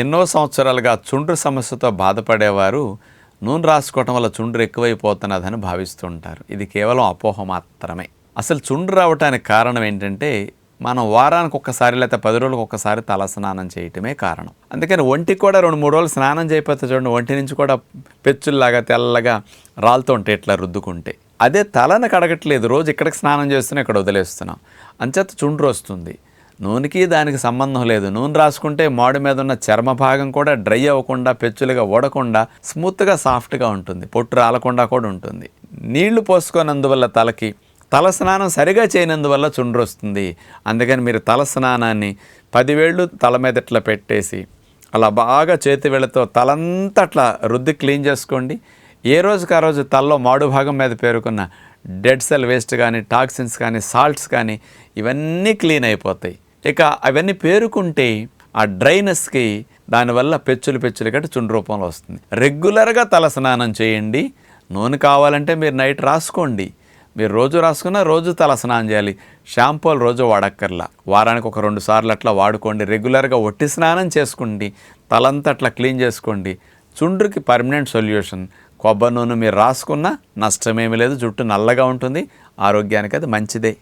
ఎన్నో సంవత్సరాలుగా చుండ్రు సమస్యతో బాధపడేవారు నూనె రాసుకోవటం వల్ల చుండ్రు ఎక్కువైపోతున్నదని భావిస్తుంటారు. ఇది కేవలం అపోహ మాత్రమే. అసలు చుండ్రు రావటానికి కారణం ఏంటంటే మనం వారానికి ఒక్కసారి లేకపోతే పది రోజులకు ఒక్కసారి తల స్నానం చేయటమే కారణం. అందుకని ఒంటికి కూడా రెండు మూడు రోజులు స్నానం చేయకపోతే చూడండి ఒంటి నుంచి కూడా పెచ్చుల్లాగా తెల్లగా రాలుతూ ఉంటే ఇట్లా రుద్దుకుంటే. అదే తలను కడగట్లేదు. రోజు ఇక్కడికి స్నానం చేస్తున్నా ఇక్కడ వదిలేస్తున్నాం. అంచేత చుండ్రు వస్తుంది. నూనెకి దానికి సంబంధం లేదు. నూనె రాసుకుంటే మాడు మీద ఉన్న చర్మ భాగం కూడా డ్రై అవ్వకుండా పెచ్చులుగా ఓడకుండా స్మూత్గా సాఫ్ట్గా ఉంటుంది. పొట్టు రాలకుండా కూడా ఉంటుంది. నీళ్ళు పోసుకోనందువల్ల తలకి తల స్నానం సరిగా చేయనందువల్ల చుండ్రు వస్తుంది అందుకని మీరు తల స్నానాన్ని పదివేళ్ళు తల మీద ఇట్లా పెట్టేసి అలా బాగా చేతి వేళ్ళతో తలంతా అట్లా రుద్ది క్లీన్ చేసుకోండి. ఏ రోజుకి ఆ రోజు తలలో మాడు భాగం మీద పేరుకున్న డెడ్ సెల్ వేస్ట్ కానీ టాక్సిన్స్ కానీ సాల్ట్స్ కానీ ఇవన్నీ క్లీన్ అయిపోతాయి. ఇక అవన్నీ పేరుకుంటే ఆ డ్రైనెస్కి దానివల్ల పెచ్చులు పెచ్చులు గట్టి చుండ్రు రూపంలో వస్తుంది. రెగ్యులర్గా తల స్నానం చేయండి. నూనె కావాలంటే మీరు నైట్ రాసుకోండి. మీరు రోజు రాసుకున్న రోజు తల స్నానం చేయాలి. షాంపూలు రోజు వాడక్కర్లా. వారానికి ఒక రెండు సార్లు అట్లా వాడుకోండి. రెగ్యులర్గా ఒట్టి స్నానం చేసుకోండి. తలంతా అట్లా క్లీన్ చేసుకోండి. చుండ్రుకి పర్మనెంట్ సొల్యూషన్. కొబ్బరి నూనె మీరు రాసుకున్నా నష్టమేమీ లేదు. జుట్టు నల్లగా ఉంటుంది. ఆరోగ్యానికి అది మంచిదే.